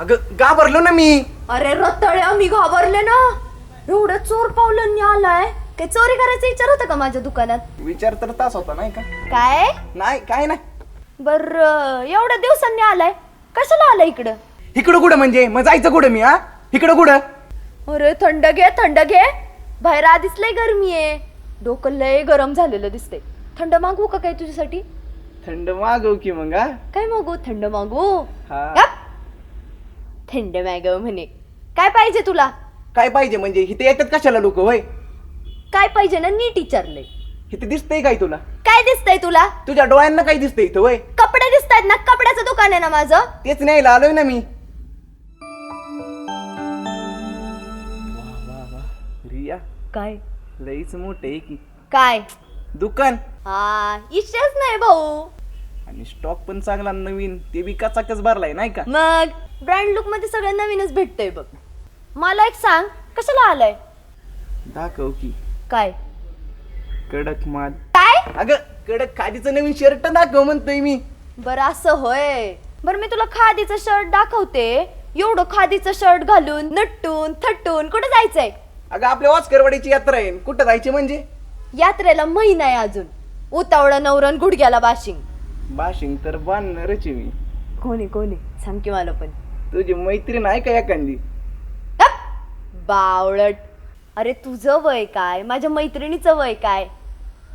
अगं घाबरलो ना मी. अरे रताळ्या मी घाबरले ना. एवढं चोर पावलांनी आलाय. काय चोरी करायचा विचार होता का माझ्या दुकानात? विचार तर तास होता नाही का? काय? नाही काय नाही. बर एवढ्या दिवसांनी आलाय. कशाला आलाय इकडं? इकडं कुठं म्हणजे? मग जायचं कुठं मी हा? इकडं कुठं? अरे थंड घे थंड घे. बाहेर आधीच लय गरमी आहे. डोकं लय गरम झालेलं दिसतंय. थंड मागवू का काय तुझ्यासाठी? थंड मागव की मग हा? काय मागू थंड मागू हा. गप. थंड मागव म्हणे. काय पाहिजे तुला? काय पाहिजे म्हणजे? इथे येतात कशाला लोक वय काय पाहिजे ना नीट विचारले इथे दिसतंय काय तुला? काय दिसतंय तुला? तुझ्या डोळ्यांना काय दिसतंय इथं वय कपडे दिसतायत ना? कपड्याचं दुकान आहे ना माझं? तेच न्यायला आलोय ना मी. काय? लईच मोठे आहे की. काय? दुकान. हा इच्छाच नाही भाऊ. आणि स्टॉक पण चांगला नवीन ते बी कचाकच भरलाय नाही का? मग ब्रँड लुकमध्ये सगळं नवीनच भेटतंय बघ. मला एक सांग कशाला आलाय? दाखव की. काय? कडक माल. काय? अगं कडक खादीचं नवीन शर्ट दाखव म्हणतोय मी. बरं असं होय. बरं मी तुला खादीचं शर्ट दाखवते. एवढं खादीचं शर्ट घालून नटून थटून कुठे जायचंय? अगं आपल्या वाचकरवाडीची यात्रा आहे. कुठं जायची म्हणजे? यात्रेला महिना आहे अजून. उतावळा नवरन गुडघ्याला बाशिंग. बाशिंग तर बांधणारच आहे मी. कोणी कोणी? सांग की मला पण. तुझी मैत्रीण आहे का एखादी! बावळट. अरे तुझं वय काय? माझ्या मैत्रिणीचं वय काय?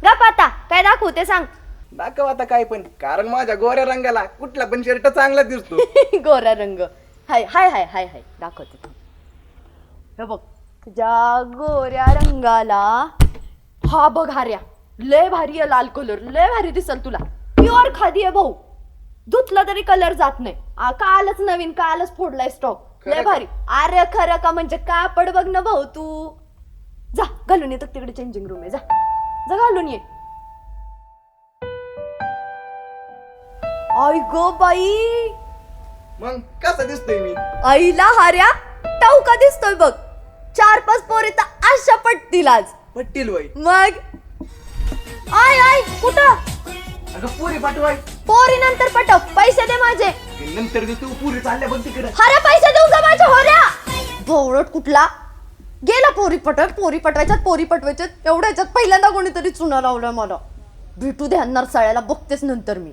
गप आता. काय दाखवते सांग. दाखव आता काय पण. कारण माझ्या गोऱ्या रंगाला कुठला पण शर्ट चांगला दिसतो. गोरा रंग. हाय हाय हाय हाय हाय. दाखवते. थांब. हे बघ. तुझ्या गोऱ्या रंगाला. हा बघ हार्या लय भारी आहे लाल कलर लय भारी दिसल तुला. प्युअर खादी आहे भाऊ. धुतला तरी कलर जात नाही. आ, कालच नवीन कालच फोडलाय स्टॉक लय का? भारी. अरे खरं का म्हणजे कापड बघ ना भाऊ तू. जा घालून येतो तिकडे चेंजिंग रूम आहे. जा. जा घालून ये. आई गो बाई. मग कसं दिसतोय मी? आईला हार्या टाऊका दिसतोय बघ. चार पाच पोरी तर अशा पटतील आज. पट्टील वय. मग? आय आय कुठं? अगं पुरी पाठवाय. पोरी नंतर पटव पैसे दे माझे. नंतर मी तू पुरी चालल्या बघ तिकडे. हारा पैसे देऊ का माझ्या होऱ्या. भोवळट कुठला? गेला पोरी पटव पोरी पटवायच्यात पोरी पटवायच्यात. एवढ्या ह्याच्यात पहिल्यांदा कोणीतरी चुना लावलं मला. भेटू द्या नरसाळ्याला बघतेच नंतर मी.